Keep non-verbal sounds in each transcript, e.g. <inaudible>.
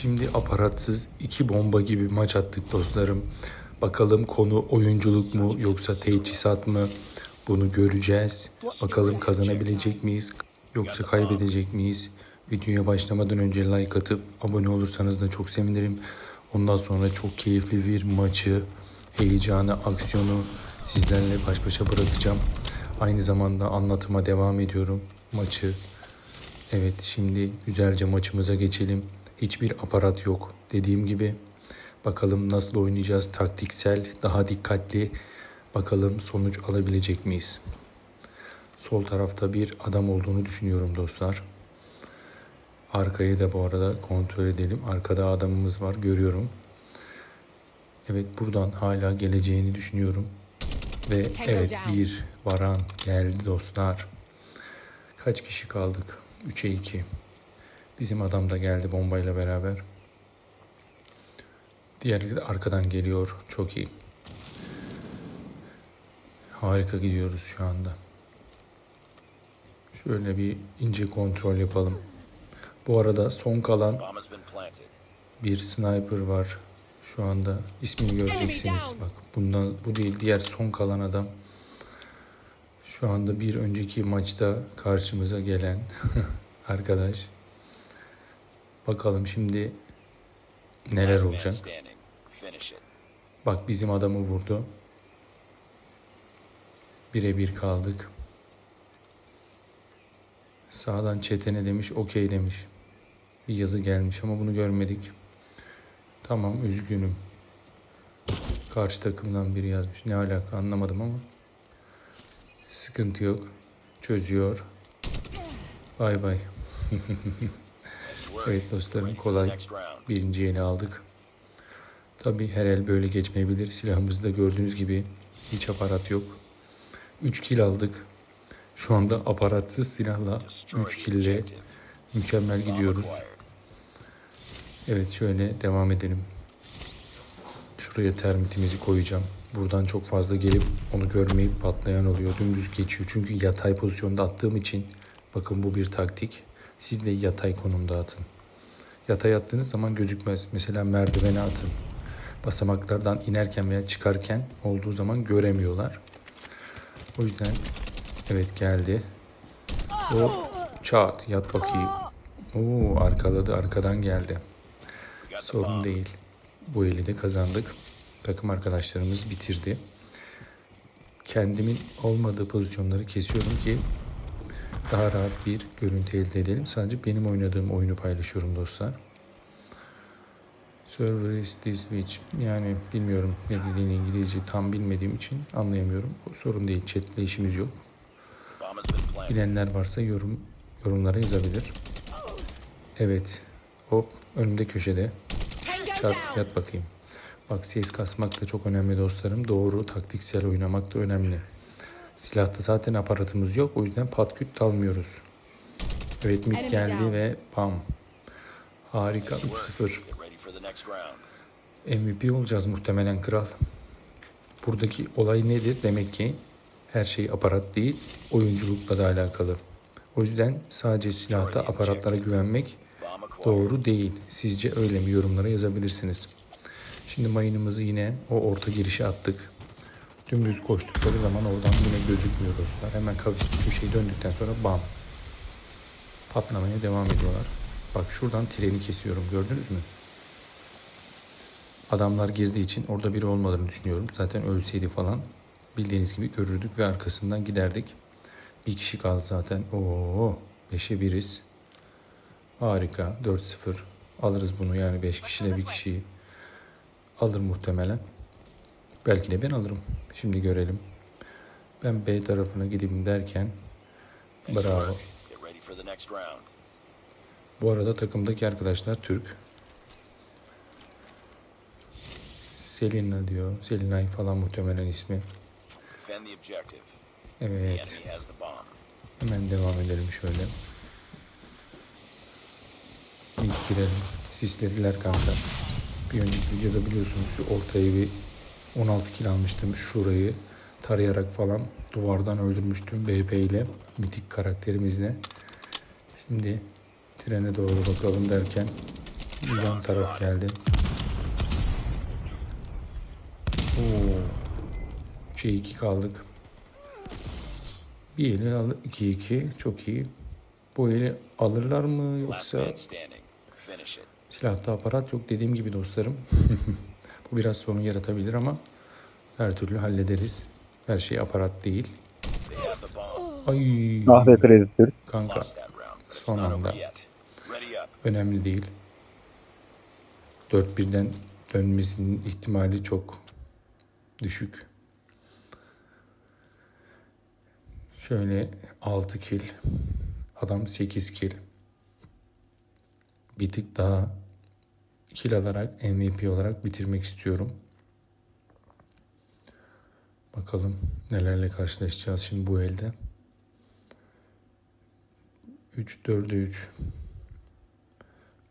Şimdi aparatsız iki bomba gibi maç attık dostlarım. Bakalım konu oyunculuk mu yoksa teçhizat mı? Bunu göreceğiz. Bakalım kazanabilecek miyiz yoksa kaybedecek miyiz? Videoya başlamadan önce like atıp abone olursanız da çok sevinirim. Ondan sonra çok keyifli bir maçı, heyecanı, aksiyonu sizlerle baş başa bırakacağım. Aynı zamanda anlatıma devam ediyorum maçı. Evet şimdi güzelce maçımıza geçelim. Hiçbir aparat yok dediğim gibi. Bakalım nasıl oynayacağız taktiksel, daha dikkatli. Bakalım sonuç alabilecek miyiz? Sol tarafta bir adam olduğunu düşünüyorum dostlar. Arkayı da bu arada kontrol edelim. Arkada adamımız var görüyorum. Evet buradan hala geleceğini düşünüyorum. Ve evet bir varan geldi dostlar. Kaç kişi kaldık? 3'e 2. Bizim adam da geldi bombayla beraber. Diğeri de arkadan geliyor. Çok iyi. Harika gidiyoruz şu anda. Şöyle bir ince kontrol yapalım. Bu arada son kalan bir sniper var. Şu anda ismini göreceksiniz. Bak bundan bu değil diğer son kalan adam. Şu anda bir önceki maçta karşımıza gelen <laughs> arkadaş. Bakalım şimdi neler olacak. Bak bizim adamı vurdu. Birebir kaldık. Sağdan çetene demiş, okey demiş. Bir yazı gelmiş ama bunu görmedik. Tamam, üzgünüm. Karşı takımdan biri yazmış. Ne alaka anlamadım ama. Sıkıntı yok. Çözüyor. Bay bay. <laughs> evet dostlarım kolay. Birinci eli aldık. Tabi her el böyle geçmeyebilir. Silahımızda gördüğünüz gibi hiç aparat yok. 3 kill aldık. Şu anda aparatsız silahla 3 kille mükemmel gidiyoruz. Evet şöyle devam edelim. Şuraya termitimizi koyacağım. Buradan çok fazla gelip onu görmeyip patlayan oluyor. Dümdüz geçiyor. Çünkü yatay pozisyonda attığım için bakın bu bir taktik. Siz de yatay konumda atın. Yatay attığınız zaman gözükmez. Mesela merdivene atın. Basamaklardan inerken veya çıkarken olduğu zaman göremiyorlar. O yüzden evet geldi. O çat yat bakayım. Oo arkaladı arkadan geldi. Sorun değil. Bu eli de kazandık. Takım arkadaşlarımız bitirdi. Kendimin olmadığı pozisyonları kesiyorum ki daha rahat bir görüntü elde edelim. Sadece benim oynadığım oyunu paylaşıyorum dostlar. Server is this which yani bilmiyorum ne dediğini İngilizce tam bilmediğim için anlayamıyorum. O sorun değil. Chatle işimiz yok. Bilenler varsa yorum yorumlara yazabilir. Evet. Hop önümde köşede. Çat yat bakayım. Bak ses kasmak da çok önemli dostlarım. Doğru taktiksel oynamak da önemli. Silahta zaten aparatımız yok. O yüzden patküt dalmıyoruz. Evet mid geldi ve pam. Harika 3-0. Get ready for the next round. MVP olacağız muhtemelen kral. Buradaki olay nedir? Demek ki her şey aparat değil, oyunculukla da alakalı. O yüzden sadece silahta aparatlara güvenmek doğru değil. Sizce öyle mi? Yorumlara yazabilirsiniz. Şimdi mayınımızı yine o orta girişe attık. Dümdüz koştukları zaman oradan yine gözükmüyor dostlar. Hemen kavisli köşeyi döndükten sonra bam. Patlamaya devam ediyorlar. Bak şuradan treni kesiyorum gördünüz mü? Adamlar girdiği için orada biri olmadığını düşünüyorum. Zaten ölseydi falan bildiğiniz gibi görürdük ve arkasından giderdik. Bir kişi kaldı zaten. Oo, 5'e biriz. Harika. 4-0. Alırız bunu yani 5 kişiyle bir kişiyi alır muhtemelen. Belki de ben alırım. Şimdi görelim. Ben B tarafına gideyim derken bravo. Bu arada takımdaki arkadaşlar Türk. Selina diyor. Selinay falan muhtemelen ismi. Evet. Hemen devam edelim şöyle. Mid girelim. Sislediler kanka. Bir önceki videoda biliyorsunuz şu ortayı bir 16 kill almıştım. Şurayı tarayarak falan duvardan öldürmüştüm BP ile. Mitik karakterimizle. Şimdi trene doğru bakalım derken Yan taraf geldi. Oo. 3'e 2 kaldık. Bir eli al 2-2 çok iyi. Bu eli alırlar mı yoksa silahta aparat yok dediğim gibi dostlarım. <laughs> Bu biraz sorun yaratabilir ama her türlü hallederiz. Her şey aparat değil. Ay Ah be kanka Son anda. önemli değil. 4-1'den dönmesinin ihtimali çok düşük. Şöyle 6 kill. Adam 8 kill. Bir tık daha kill alarak MVP olarak bitirmek istiyorum. Bakalım nelerle karşılaşacağız şimdi bu elde. 3 4'e 3.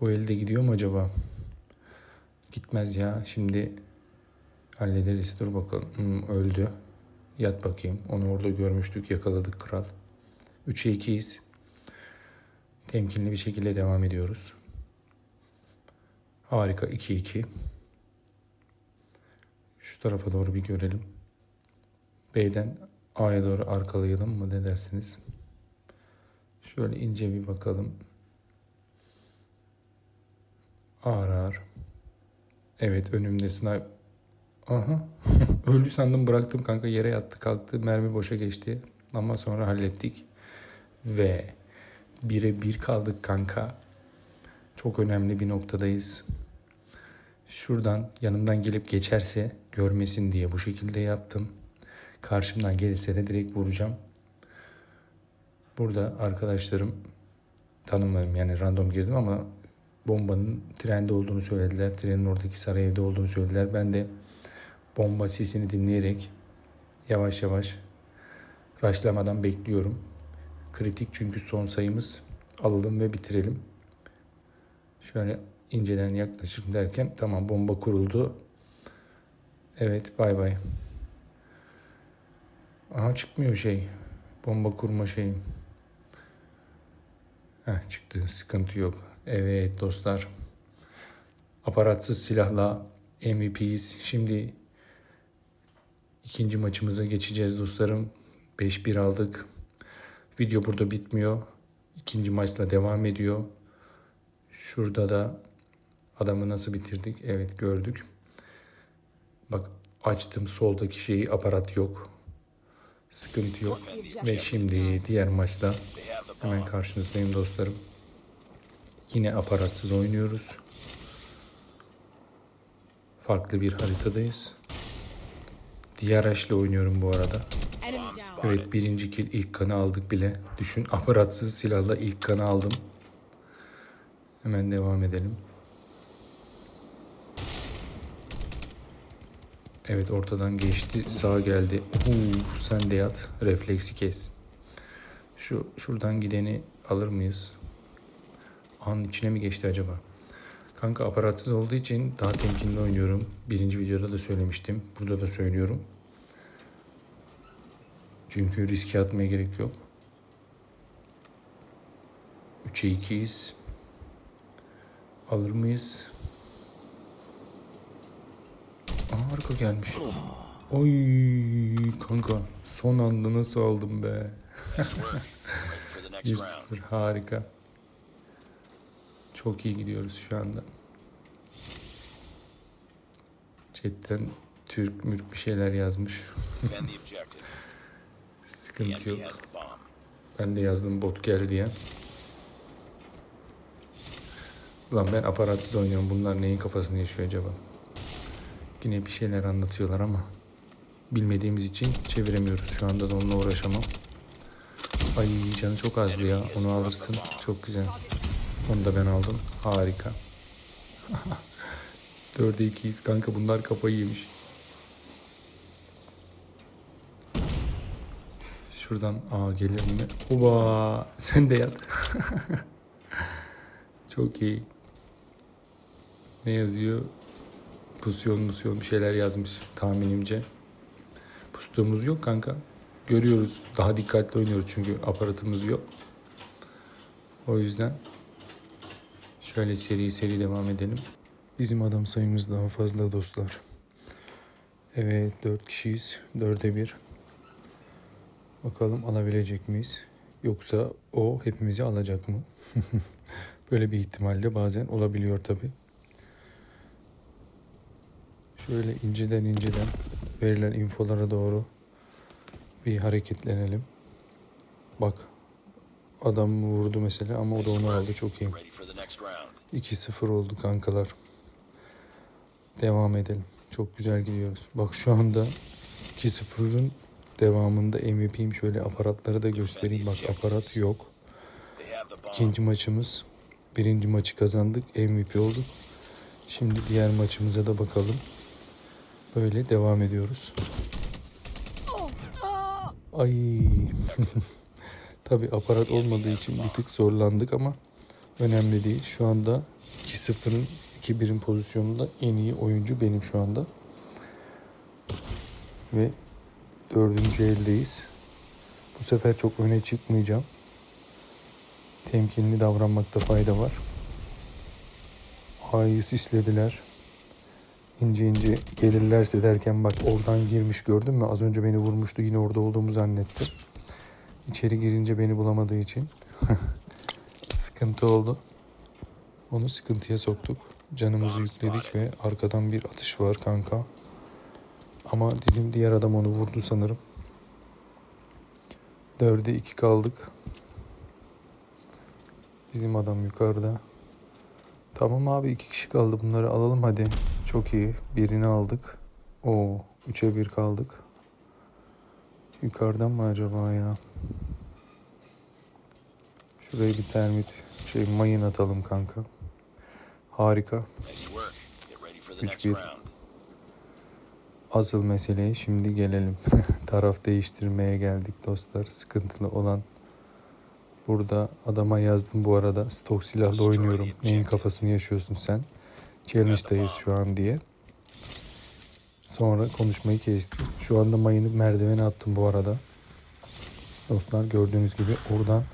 Bu elde gidiyor mu acaba? Gitmez ya. Şimdi hallederiz. Dur bakalım. Hmm, öldü. Yat bakayım. Onu orada görmüştük. Yakaladık kral. 3'e 2'yiz. Temkinli bir şekilde devam ediyoruz. Harika. 2-2. Şu tarafa doğru bir görelim. B'den A'ya doğru arkalayalım mı? Ne dersiniz? Şöyle ince bir bakalım. Ağır ağır. Evet önümde sniper. Aha. <laughs> Öldü sandım bıraktım kanka yere yattı kalktı. Mermi boşa geçti. Ama sonra hallettik. Ve bire bir kaldık kanka. Çok önemli bir noktadayız. Şuradan yanımdan gelip geçerse görmesin diye bu şekilde yaptım. Karşımdan gelirse de direkt vuracağım. Burada arkadaşlarım tanımadım yani random girdim ama bombanın trende olduğunu söylediler. Trenin oradaki saray evde olduğunu söylediler. Ben de bomba sesini dinleyerek yavaş yavaş raşlamadan bekliyorum. Kritik çünkü son sayımız. Alalım ve bitirelim. Şöyle inceden yaklaşırım derken tamam bomba kuruldu. Evet bay bay. Aha çıkmıyor şey. Bomba kurma şeyim. Heh, çıktı. Sıkıntı yok. Evet dostlar. Aparatsız silahla MVP'yiz. Şimdi ikinci maçımıza geçeceğiz dostlarım. 5-1 aldık. Video burada bitmiyor. İkinci maçla devam ediyor. Şurada da adamı nasıl bitirdik? Evet gördük. Bak açtım soldaki şeyi aparat yok. Sıkıntı yok. Ve şimdi diğer maçta. Hemen karşınızdayım dostlarım. Yine aparatsız oynuyoruz. Farklı bir haritadayız. Diğer ile oynuyorum bu arada. Evet birinci kill ilk kanı aldık bile. Düşün aparatsız silahla ilk kanı aldım. Hemen devam edelim. Evet ortadan geçti. Sağa geldi. Uuu, sen de yat. Refleksi kes. Şu şuradan gideni alır mıyız? An içine mi geçti acaba? Kanka aparatsız olduğu için daha temkinli oynuyorum. Birinci videoda da söylemiştim. Burada da söylüyorum. Çünkü riske atmaya gerek yok. 3'e 2'yiz. Alır mıyız? Arka gelmiş. Oy kanka son anda nasıl aldım be. Ready for the next round. 1-0 harika. Çok iyi gidiyoruz şu anda. Chatten Türk mürk bir şeyler yazmış. <laughs> Sıkıntı yok. Ben de yazdım bot gel diye. Ulan ben aparatsız oynuyorum. Bunlar neyin kafasını yaşıyor acaba? Yine bir şeyler anlatıyorlar ama bilmediğimiz için çeviremiyoruz. Şu anda da onunla uğraşamam. Ay canı çok azdı ya. Onu alırsın. Çok güzel. Onu da ben aldım. Harika. <laughs> 4'e 2'yiz. Kanka bunlar kafayı yemiş. Şuradan aa gelir mi? Oba <laughs> sen de yat. <laughs> Çok iyi. Ne yazıyor? Pusyon musyon bir şeyler yazmış tahminimce. Pustuğumuz yok kanka. Görüyoruz. Daha dikkatli oynuyoruz çünkü aparatımız yok. O yüzden Şöyle seri seri devam edelim. Bizim adam sayımız daha fazla dostlar. Evet 4 kişiyiz. 4'e 1. Bakalım alabilecek miyiz? Yoksa o hepimizi alacak mı? <laughs> Böyle bir ihtimal de bazen olabiliyor tabi. Şöyle inceden inceden verilen infolara doğru bir hareketlenelim. Bak adam vurdu mesela ama o da onu aldı çok iyi. Ready for the next round. 2-0 oldu kankalar. Devam edelim. Çok güzel gidiyoruz. Bak şu anda 2-0'ın devamında MVP'yim. Şöyle aparatları da göstereyim. Bak aparat yok. İkinci maçımız. Birinci maçı kazandık. MVP olduk. Şimdi diğer maçımıza da bakalım. Böyle devam ediyoruz. Ay. <laughs> Tabi aparat olmadığı için bir tık zorlandık ama önemli değil. Şu anda 2-0'ın 2-1'in pozisyonunda en iyi oyuncu benim şu anda. Ve dördüncü eldeyiz. Bu sefer çok öne çıkmayacağım. Temkinli davranmakta fayda var. A'yı sislediler. İnce ince gelirlerse derken bak oradan girmiş gördün mü? Az önce beni vurmuştu yine orada olduğumu zannetti. İçeri girince beni bulamadığı için <laughs> sıkıntı oldu. Onu sıkıntıya soktuk. Canımızı yükledik ve arkadan bir atış var kanka. Ama bizim diğer adam onu vurdu sanırım. Dörde iki kaldık. Bizim adam yukarıda. Tamam abi iki kişi kaldı bunları alalım hadi. Çok iyi. Birini aldık. Oo, üçe bir kaldık. Yukarıdan mı acaba ya? Şuraya bir termit şey mayın atalım kanka. Harika. Nice work. Get ready for the Üç next bir. round. Asıl meseleye şimdi gelelim. <laughs> Taraf değiştirmeye geldik dostlar. Sıkıntılı olan burada adama yazdım bu arada. Stok silahla oynuyorum. Neyin kafasını yaşıyorsun sen? Challenge'dayız şu an diye. Sonra konuşmayı kestim. Şu anda mayını merdivene attım bu arada. Dostlar gördüğünüz gibi oradan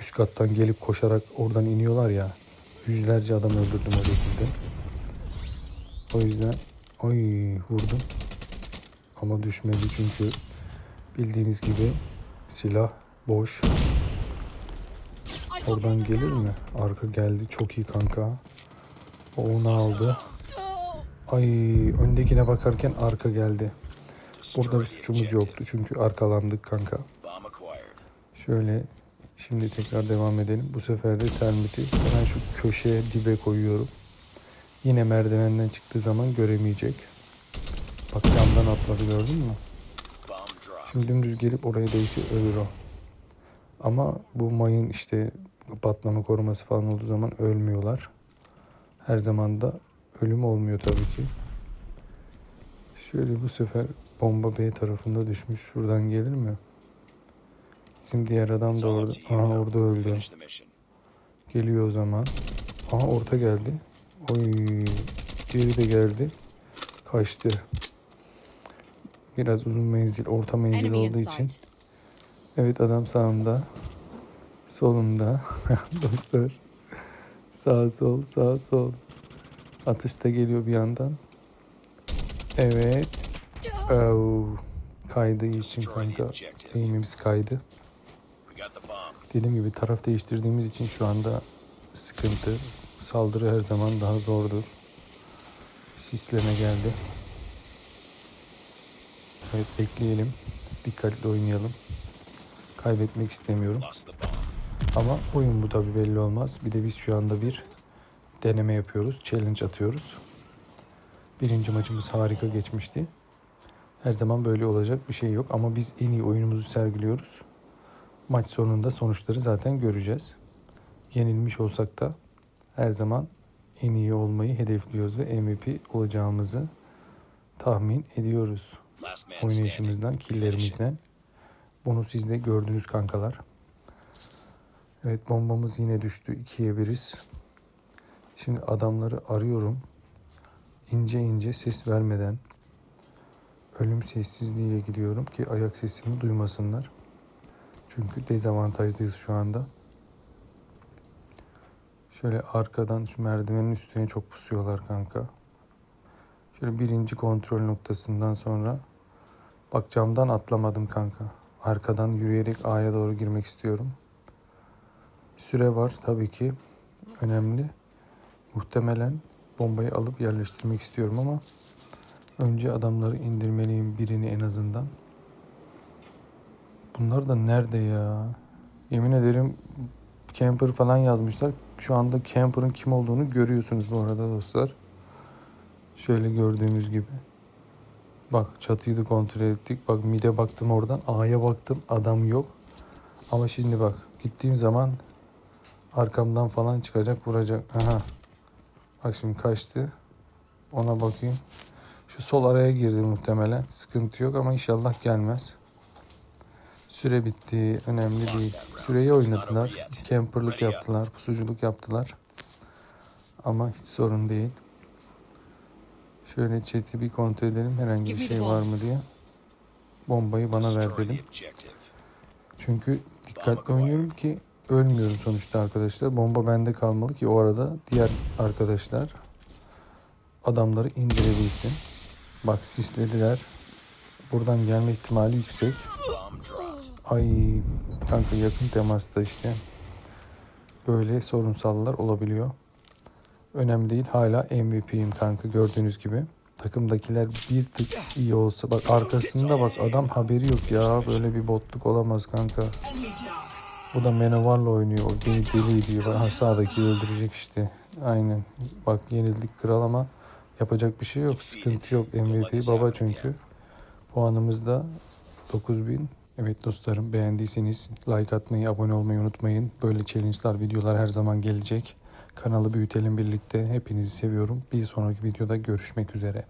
üst kattan gelip koşarak oradan iniyorlar ya. Yüzlerce adam öldürdüm o şekilde. O yüzden ay vurdum. Ama düşmedi çünkü bildiğiniz gibi silah boş. Oradan gelir mi? Arka geldi. Çok iyi kanka. O onu aldı. Ay öndekine bakarken arka geldi. Burada bir suçumuz yoktu çünkü arkalandık kanka. Şöyle şimdi tekrar devam edelim. Bu sefer de termiti hemen şu köşeye dibe koyuyorum. Yine merdivenden çıktığı zaman göremeyecek. Bak camdan atladı gördün mü? Şimdi dümdüz gelip oraya değse ölür o. Ama bu mayın işte patlama koruması falan olduğu zaman ölmüyorlar. Her zaman da ölüm olmuyor tabii ki. Şöyle bu sefer bomba B tarafında düşmüş. Şuradan gelir mi? Bizim diğer adam da orada. Aha orada öldü. Geliyor o zaman. Aha orta geldi. Oy. Diğeri de geldi. Kaçtı. Biraz uzun menzil, orta menzil olduğu in için. Evet adam sağımda. Solumda. <laughs> Dostlar. Sağ sol, sağ sol. Atış da geliyor bir yandan. Evet. Oh. Kaydığı için kanka. Eğimimiz kaydı. Dediğim gibi taraf değiştirdiğimiz için şu anda sıkıntı. Saldırı her zaman daha zordur. Sisleme geldi. Evet bekleyelim. Dikkatli oynayalım. Kaybetmek istemiyorum. Ama oyun bu tabi belli olmaz. Bir de biz şu anda bir deneme yapıyoruz. Challenge atıyoruz. Birinci maçımız harika geçmişti. Her zaman böyle olacak bir şey yok. Ama biz en iyi oyunumuzu sergiliyoruz. Maç sonunda sonuçları zaten göreceğiz. Yenilmiş olsak da her zaman en iyi olmayı hedefliyoruz ve MVP olacağımızı tahmin ediyoruz. Oynayışımızdan, killerimizden. Bunu siz de gördünüz kankalar. Evet bombamız yine düştü. ikiye biriz. Şimdi adamları arıyorum. İnce ince ses vermeden ölüm sessizliğiyle gidiyorum ki ayak sesimi duymasınlar. Çünkü dezavantajdayız şu anda. Şöyle arkadan şu merdivenin üstüne çok pusuyorlar kanka. Şöyle birinci kontrol noktasından sonra bak camdan atlamadım kanka. Arkadan yürüyerek A'ya doğru girmek istiyorum. Süre var tabii ki. Önemli. Muhtemelen bombayı alıp yerleştirmek istiyorum ama önce adamları indirmeliyim birini en azından. Bunlar da nerede ya? Yemin ederim camper falan yazmışlar. Şu anda camper'ın kim olduğunu görüyorsunuz bu arada dostlar. Şöyle gördüğümüz gibi. Bak çatıyı da kontrol ettik. Bak mide baktım oradan. A'ya baktım. Adam yok. Ama şimdi bak gittiğim zaman arkamdan falan çıkacak vuracak. Aha. Bak şimdi kaçtı. Ona bakayım. Şu sol araya girdi muhtemelen. Sıkıntı yok ama inşallah gelmez. Süre bitti. Önemli değil. Süreyi oynadılar. Camperlık yaptılar. Pusuculuk yaptılar. Ama hiç sorun değil. Şöyle chat'i bir kontrol edelim. Herhangi bir şey var mı diye. Bombayı bana ver dedim. Çünkü dikkatli oynuyorum ki ölmüyorum sonuçta arkadaşlar. Bomba bende kalmalı ki o arada diğer arkadaşlar adamları indirebilsin. Bak sislediler. Buradan gelme ihtimali yüksek. Ay kanka yakın temasta işte böyle sorunsallar olabiliyor. Önemli değil hala MVP'yim kanka gördüğünüz gibi. Takımdakiler bir tık iyi olsa bak arkasında bak adam haberi yok ya böyle bir botluk olamaz kanka. Bu da Manowar'la oynuyor. O beni deli ediyor. Ha, sağdaki öldürecek işte. Aynen. Bak yenildik kral ama yapacak bir şey yok. Sıkıntı yok. MVP baba çünkü. Puanımız da 9000. Evet dostlarım beğendiyseniz like atmayı, abone olmayı unutmayın. Böyle challenge'lar, videolar her zaman gelecek. Kanalı büyütelim birlikte. Hepinizi seviyorum. Bir sonraki videoda görüşmek üzere.